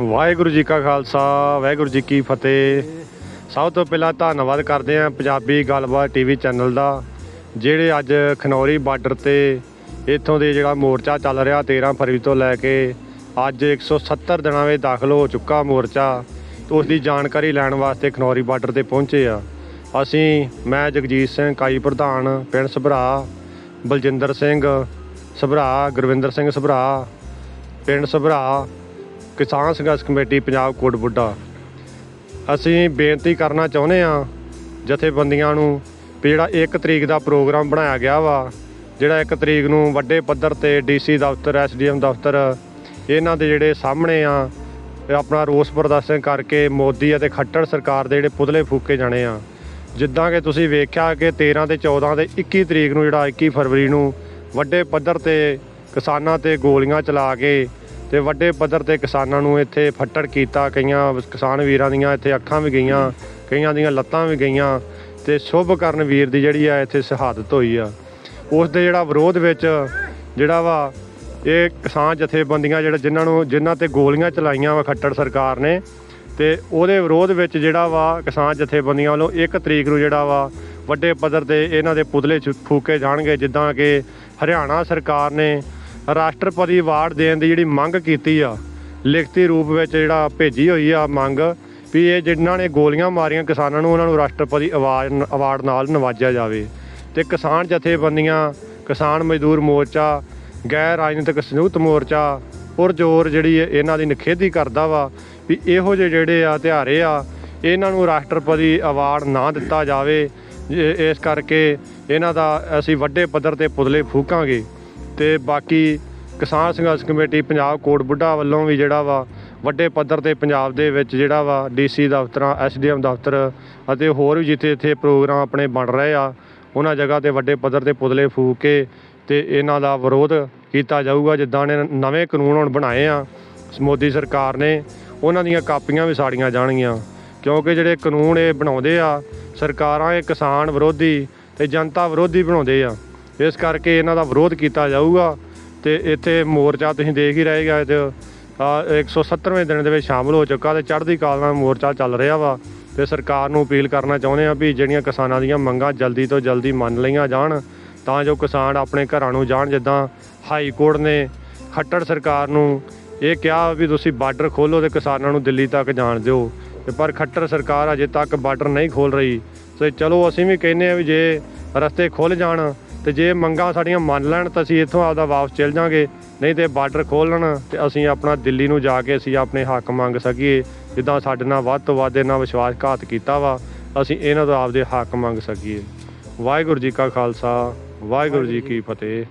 ਵਾਹਿਗੁਰੂ ਜੀ ਕਾ ਖਾਲਸਾ, ਵਾਹਿਗੁਰੂ ਜੀ ਕੀ ਫਤਿਹ। ਸਭ ਤੋਂ ਪਹਿਲਾਂ ਧੰਨਵਾਦ ਕਰਦੇ ਹਾਂ ਪੰਜਾਬੀ ਗੱਲਬਾਤ ਟੀਵੀ ਚੈਨਲ ਦਾ, ਜਿਹੜੇ ਅੱਜ ਖਨੌਰੀ ਬਾਰਡਰ ਤੇ ਇੱਥੋਂ ਦੇ ਜਿਹੜਾ ਮੋਰਚਾ ਚੱਲ ਰਿਹਾ 13 ਫਰਵਰੀ ਤੋਂ ਲੈ ਕੇ ਅੱਜ 170 ਦਿਨਾਂ ਵਿੱਚ ਦਾਖਲ ਹੋ ਚੁੱਕਾ ਮੋਰਚਾ, ਉਸ ਦੀ ਜਾਣਕਾਰੀ ਲੈਣ ਵਾਸਤੇ ਖਨੌਰੀ ਬਾਰਡਰ ਤੇ ਪਹੁੰਚੇ ਆ ਅਸੀਂ, ਮੈਂ ਜਗਜੀਤ ਸਿੰਘ ਕਾਈ ਪ੍ਰਧਾਨ, ਪਿੰਡ ਸਭਰਾ, ਬਲਜਿੰਦਰ ਸਿੰਘ ਸਭਰਾ, ਗੁਰਵਿੰਦਰ ਸਿੰਘ ਸਭਰਾ, ਪਿੰਡ ਸਭਰਾ ਕਿਸਾਨ ਸੰਘਰਸ਼ ਕਮੇਟੀ ਪੰਜਾਬ ਕੋਟ ਬੁੱਢਾ। ਅਸੀਂ ਬੇਨਤੀ ਕਰਨਾ ਚਾਹੁੰਦੇ ਆ ਜਥੇਬੰਦੀਆਂ ਨੂੰ ਵੀ ਜਿਹੜਾ 1 ਤਰੀਕ ਦਾ ਪ੍ਰੋਗਰਾਮ ਬਣਾਇਆ ਗਿਆ ਵਾ, ਜਿਹੜਾ 1 ਤਰੀਕ ਨੂੰ ਵੱਡੇ ਪੱਧਰ ਤੇ ਡੀਸੀ ਦਫ਼ਤਰ, ਐਸਡੀਐਮ ਦਫ਼ਤਰ, ਇਹਨਾਂ ਦੇ ਜਿਹੜੇ ਸਾਹਮਣੇ ਆ ਆਪਣਾ ਰੋਸ ਪ੍ਰਦਰਸ਼ਨ ਕਰਕੇ ਮੋਦੀ ਅਤੇ ਖੱਟੜ ਸਰਕਾਰ ਦੇ ਜਿਹੜੇ ਪੁਤਲੇ ਫੂਕੇ ਜਾਣੇ ਆ। ਜਿੱਦਾਂ ਕਿ ਤੁਸੀਂ ਵੇਖਿਆ ਕਿ 13 ਤੇ 14 ਤੇ 21 ਤਰੀਕ ਨੂੰ ਜਿਹੜਾ 21 ਫਰਵਰੀ ਨੂੰ ਵੱਡੇ ਪੱਧਰ ਤੇ ਕਿਸਾਨਾਂ ਤੇ ਗੋਲੀਆਂ ਚਲਾ ਕੇ ਤੇ ਵੱਡੇ ਪੱਧਰ ਤੇ ਕਿਸਾਨਾਂ ਨੂੰ ਇੱਥੇ ਫੱਟੜ ਕੀਤਾ। ਕਈਆਂ ਕਿਸਾਨ ਵੀਰਾਂ ਦੀਆਂ ਇੱਥੇ ਅੱਖਾਂ ਵੀ ਗਈਆਂ, ਕਈਆਂ ਦੀਆਂ ਲੱਤਾਂ ਵੀ ਗਈਆਂ ਤੇ ਸ਼ੁਭ ਕਰਨ ਵੀਰ ਦੀ ਜਿਹੜੀ ਆ ਇੱਥੇ ਸ਼ਹਾਦਤ ਹੋਈ ਆ। ਉਸ ਦੇ ਜਿਹੜਾ ਵਿਰੋਧ ਵਿੱਚ ਜਿਹੜਾ ਵਾ, ਇਹ ਕਿਸਾਨ ਜਥੇਬੰਦੀਆਂ ਜਿਹੜਾ ਜਿਨ੍ਹਾਂ ਨੂੰ ਜਿਨ੍ਹਾਂ ਤੇ ਗੋਲੀਆਂ ਚਲਾਈਆਂ ਵਾ ਖੱਟੜ ਸਰਕਾਰ ਨੇ ਤੇ ਉਹਦੇ ਵਿਰੋਧ ਵਿੱਚ ਜਿਹੜਾ ਵਾ ਕਿਸਾਨ ਜਥੇਬੰਦੀਆਂ ਵੱਲੋਂ 1 ਤਰੀਕ ਨੂੰ ਜਿਹੜਾ ਵਾ ਵੱਡੇ ਪੱਧਰ ਤੇ ਇਹਨਾਂ ਦੇ ਪੁਤਲੇ ਛੁ- ਫੂਕੇ ਜਾਣਗੇ, ਜਿੱਦਾਂ ਕਿ ਹਰਿਆਣਾ ਸਰਕਾਰ ਨੇ ਰਾਸ਼ਟਰਪਤੀ ਅਵਾਰਡ ਦੇਣ ਦੀ ਜਿਹੜੀ ਮੰਗ ਕੀਤੀ ਆ, ਲਿਖਤੀ ਰੂਪ ਵਿੱਚ ਜਿਹੜਾ ਭੇਜੀ ਹੋਈ ਆ ਮੰਗ, ਵੀ ਇਹ ਜਿਨ੍ਹਾਂ ਨੇ ਗੋਲੀਆਂ ਮਾਰੀਆਂ ਕਿਸਾਨਾਂ ਨੂੰ, ਉਹਨਾਂ ਨੂੰ ਰਾਸ਼ਟਰਪਤੀ ਅਵਾਰਡ ਅਵਾਰਡ ਨਾਲ ਨਵਾਜਿਆ ਜਾਵੇ। ਤੇ ਕਿਸਾਨ ਜਥੇਬੰਦੀਆਂ, ਕਿਸਾਨ ਮਜ਼ਦੂਰ ਮੋਰਚਾ, ਗੈਰ ਰਾਜਨੀਤਿਕ ਸੰਯੁਕਤ ਮੋਰਚਾ, ਪੁਰਜੋਰ ਜਿਹੜੀ ਇਹਨਾਂ ਦੀ ਨਿਖੇਧੀ ਕਰਦਾ ਵਾ, ਵੀ ਇਹੋ ਜਿਹੇ ਜਿਹੜੇ ਆ ਤਿਹਾਰੇ ਆ, ਇਹਨਾਂ ਨੂੰ ਰਾਸ਼ਟਰਪਤੀ ਅਵਾਰਡ ਨਾ ਦਿੱਤਾ ਜਾਵੇ ਇਸ ਕਰਕੇ ਇਹਨਾਂ ਦਾ ਅਸੀਂ ਵੱਡੇ ਪੱਧਰ ਤੇ ਪੁਤਲੇ ਫੂਕਾਂਗੇ। ਤੇ ਬਾਕੀ ਕਿਸਾਨ ਸੰਘਰਸ਼ ਕਮੇਟੀ ਪੰਜਾਬ ਕੋਟ ਬੁੱਢਾ ਵੱਲੋਂ ਵੀ ਜਿਹੜਾ ਵਾ, ਵੱਡੇ ਪੱਧਰ ਤੇ ਪੰਜਾਬ ਦੇ ਵਿੱਚ ਜਿਹੜਾ ਵਾ ਡੀਸੀ ਦਫ਼ਤਰਾਂ ਐਸਡੀਐਮ ਦਫ਼ਤਰ ਅਤੇ ਹੋਰ ਵੀ ਜਿੱਥੇ ਇੱਥੇ ਪ੍ਰੋਗਰਾਮ ਆਪਣੇ ਬਣ ਰਹੇ ਆ, ਉਹਨਾਂ ਜਗ੍ਹਾ ਤੇ ਵੱਡੇ ਪੱਧਰ ਤੇ ਪੁਤਲੇ ਫੂਕ ਕੇ ਤੇ ਇਹਨਾਂ ਦਾ ਵਿਰੋਧ ਕੀਤਾ ਜਾਊਗਾ, ਜਿੱਦਾਂ ਨੇ ਨਵੇਂ ਕਾਨੂੰਨ ਹੁਣ ਬਣਾਏ ਆ, ਮੋਦੀ ਸਰਕਾਰ ਨੇ, ਉਹਨਾਂ ਦੀਆਂ ਕਾਪੀਆਂ ਵੀ ਸਾੜੀਆਂ ਜਾਣਗੀਆਂ। ਕਿਉਂਕਿ ਜਿਹੜੇ ਕਾਨੂੰਨ ਇਹ ਬਣਾਉਂਦੇ ਆ, ਸਰਕਾਰਾਂ ਇਹ ਕਿਸਾਨ ਵਿਰੋਧੀ ਤੇ ਜਨਤਾ ਵਿਰੋਧੀ ਬਣਾਉਂਦੇ ਆ। ਇਸ ਕਰਕੇ ਇਹਨਾਂ ਦਾ ਵਿਰੋਧ ਕੀਤਾ ਜਾਊਗਾ ਤੇ ਇੱਥੇ ਮੋਰਚਾ ਤੁਸੀਂ ਦੇਖ ਹੀ ਰਹੇਗਾ ਤੇ ਆ 170ਵੇਂ ਦਿਨ ਦੇ ਵਿੱਚ ਸ਼ਾਮਲ ਹੋ ਚੁੱਕਾ ਤੇ ਚੜ੍ਹਦੀ ਕਾਲ ਨਾਲ ਮੋਰਚਾ ਚੱਲ ਰਿਹਾ ਵਾ ਤੇ ਸਰਕਾਰ ਨੂੰ ਅਪੀਲ ਕਰਨਾ ਚਾਹੁੰਦੇ ਆ ਵੀ ਜਿਹੜੀਆਂ ਕਿਸਾਨਾਂ ਦੀਆਂ ਮੰਗਾਂ ਜਲਦੀ ਤੋਂ ਜਲਦੀ ਮੰਨ ਲਈਆਂ ਜਾਣ, ਤਾਂ ਜੋ ਕਿਸਾਨ ਆਪਣੇ ਘਰਾਂ ਨੂੰ ਜਾਣ, ਜਿੱਦਾਂ ਹਾਈ ਕੋਰਟ ਨੇ ਖੱਟੜ ਸਰਕਾਰ ਨੂੰ ਇਹ ਕਿਹਾ ਵੀ ਤੁਸੀਂ ਬਾਰਡਰ ਖੋਲੋ ਤੇ ਕਿਸਾਨਾਂ ਨੂੰ ਦਿੱਲੀ ਤੱਕ ਜਾਣ ਦਿਓ। ਤੇ ਪਰ ਖੱਟਰ ਸਰਕਾਰ ਅਜੇ ਤੱਕ ਬਾਰਡਰ ਨਹੀਂ ਖੋਲ ਰਹੀ। ਤੇ ਚਲੋ ਅਸੀਂ ਵੀ ਕਹਿੰਦੇ ਆ ਵੀ ਜੇ ਰਸਤੇ ਖੁੱਲ ਜਾਣ ਤੇ ਜੇ ਮੰਗਾਂ ਸਾਡੀਆਂ ਮੰਨ ਲੈਣ ਤਾਂ ਅਸੀਂ ਇੱਥੋਂ ਆਪਦਾ ਵਾਪਸ ਚਲ ਜਾਾਂਗੇ ਨਹੀਂ ਤੇ ਬਾਰਡਰ ਖੋਲਣ ਤੇ ਅਸੀਂ ਆਪਣਾ ਦਿੱਲੀ ਨੂੰ ਜਾ ਕੇ ਅਸੀਂ ਆਪਣੇ ਹੱਕ ਮੰਗ ਸਕੀਏ। ਜਿੱਦਾਂ ਸਾਡੇ ਨਾਲ ਵੱਧ ਤੋਂ ਵੱਧ ਇਹਨਾਂ ਵਿਸ਼ਵਾਸਘਾਤ ਕੀਤਾ ਵਾ, ਅਸੀਂ ਇਹਨਾਂ ਤੋਂ ਆਪਦੇ ਹੱਕ ਮੰਗ ਸਕੀਏ। ਵਾਹਿਗੁਰੂ ਜੀ ਕਾ ਖਾਲਸਾ, ਵਾਹਿਗੁਰੂ ਜੀ ਕੀ ਫਤਿਹ।